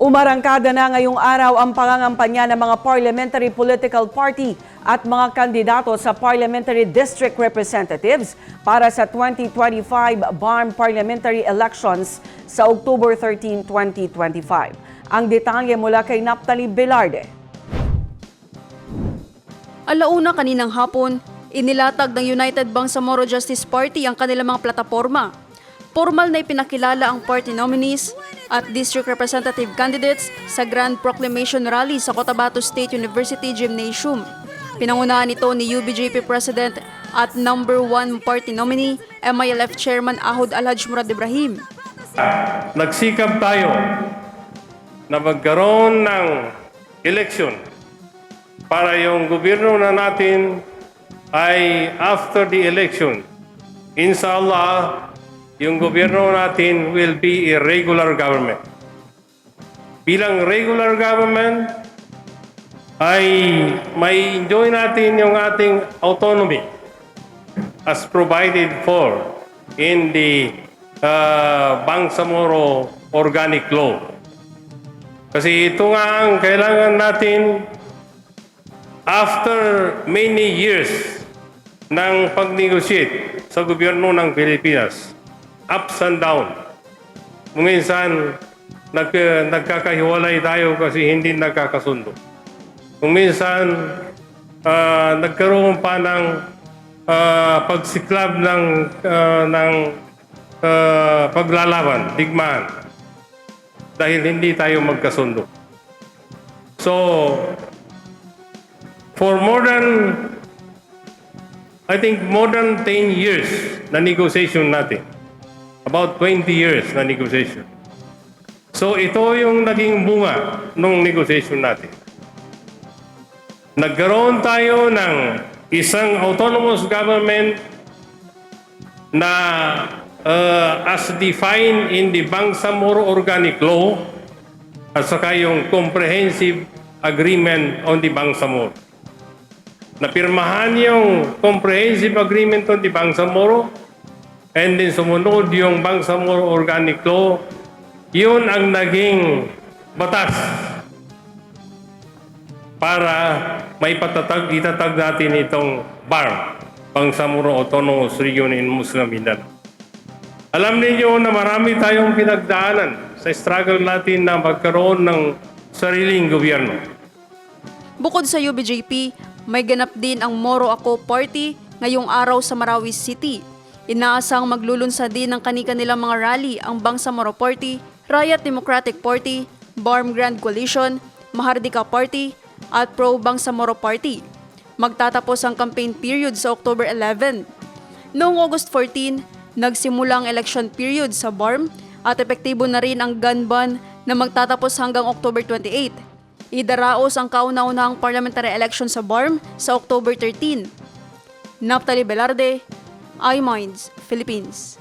Umarangkada na ngayong araw ang pangangampanya ng mga parliamentary political party at mga kandidato sa parliamentary district representatives para sa 2025 BARM parliamentary elections sa October 13, 2025. Ang detalye mula kay Naptali Velarde. Alauna kaninang hapon, inilatag ng United Bangsamoro Justice Party ang kanilang mga plataforma. Formal na ipinakilala ang party nominees at district representative candidates sa Grand Proclamation Rally sa Cotabato State University Gymnasium. Pinangunahan ito ni UBJP President at number one party nominee, MILF Chairman Ahod Alhaj Murad Ibrahim. nagsikap tayo na magkaroon ng election para yung gobyerno na natin ay after the election, inshallah, yung gobyerno natin will be a regular government. Bilang regular government, ay may enjoy natin yung ating autonomy as provided for in the uh, Bangsamoro Organic Law. Kasi ito nga ang kailangan natin after many years ng pag-negotiate sa gobyerno ng Pilipinas, ups and down. Minsan, nag, nagkakahiwalay tayo kasi hindi nagkakasundo. Minsan, ah, nagkaroon pa ng ah, pagsiklab ng, ah, ng ah, paglalaban, digmaan, dahil hindi tayo magkasundo. So, for more than, I think more than 10 years na negotiation natin, about 20 years na negotiation. So, ito yung naging bunga ng negotiation natin nagkaroon tayo ng isang autonomous government na uh, as defined in the Bangsamoro Organic Law at saka yung Comprehensive Agreement on the Bangsamoro. Napirmahan yung Comprehensive Agreement on the Bangsamoro and then sumunod yung Bangsamoro Organic Law, yun ang naging batas para may patatag, itatag natin itong BARM, Bangsamoro Autonomous Region in Muslim Mindanao. Alam ninyo na marami tayong pinagdaanan sa struggle natin na magkaroon ng sariling gobyerno. Bukod sa UBJP, may ganap din ang Moro Ako Party ngayong araw sa Marawi City. Inaasang maglulunsad din ng kani-kanilang mga rally ang Bangsamoro Party, Riot Democratic Party, Barm Grand Coalition, Mahardika Party, at Pro Bangsamoro Party. Magtatapos ang campaign period sa October 11. Noong August 14, nagsimula ang election period sa BARM at epektibo na rin ang gun ban na magtatapos hanggang October 28. Idaraos ang kauna-unahang parliamentary election sa BARM sa October 13. Naptali Velarde, iMinds, Philippines.